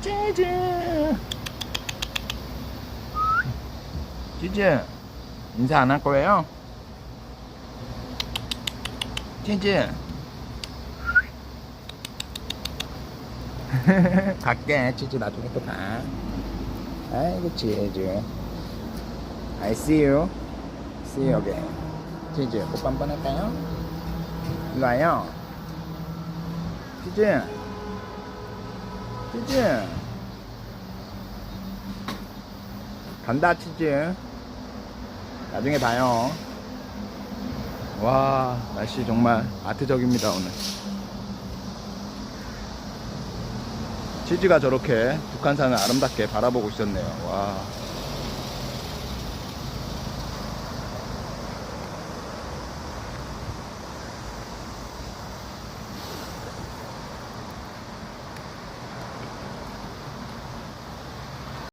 찌즈 찌즈 인사 안 할 거예요? 찌즈 갈게. 찌즈 나중에 또봐. 아이고 찌즈 I see you. See you again. 찌즈 뽀뽀 한번 할까요? 이거 와요. 찌즈 치즈 간다 치즈 나중에 봐요. 와 날씨 정말 아트적입니다 오늘. 치즈가 저렇게 북한산을 아름답게 바라보고 있었네요. 와